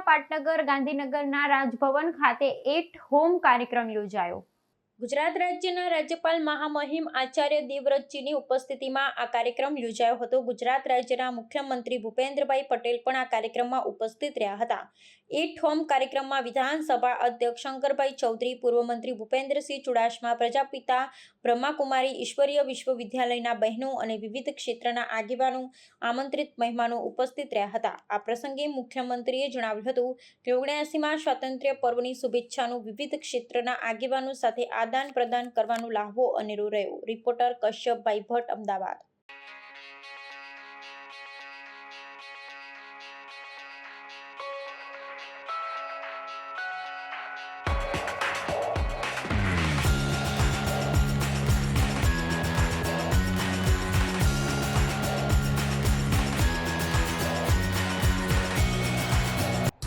પાટનગર, ગાંધીનગરના રાજભવન ખાતે એટ હોમ કાર્યક્રમ યોજાયો. ગુજરાત રાજ્યના રાજ્યપાલ મહામહિમ આચાર્ય દેવવ્રતજીની ઉપસ્થિતિમાં આ કાર્યક્રમ યોજાયો હતો. ગુજરાત રાજ્યના મુખ્યમંત્રી ભૂપેન્દ્રભાઈ પટેલ પણ આ કાર્યક્રમમાં ઉપસ્થિત રહ્યા હતા. એટ હોમ કાર્યક્રમમાં વિધાનસભા અધ્યક્ષ શંકરભાઈ ચૌધરી પૂર્વ મંત્રી ભૂપેન્દ્રસિંહ ચુડાસમા, પ્રજાપિતા બ્રહ્માકુમારી, ઈશ્વરીય વિશ્વવિદ્યાલયના બહેનો અને વિવિધ ક્ષેત્રના આગેવાનો, આમંત્રિત મહેમાનો ઉપસ્થિત રહ્યા હતા. આ પ્રસંગે મુખ્યમંત્રીએ જણાવ્યું હતું કે, ઓગણ્યાસીમાં સ્વાતંત્ર્ય પર્વની શુભેચ્છાનું વિવિધ ક્ષેત્રના આગેવાનો સાથે આદાન પ્રદાન કરવાનો લાહવો અનેરો રહ્યો. રિપોર્ટર કશ્યપભાઈ ભટ્ટ, અમદાવાદ.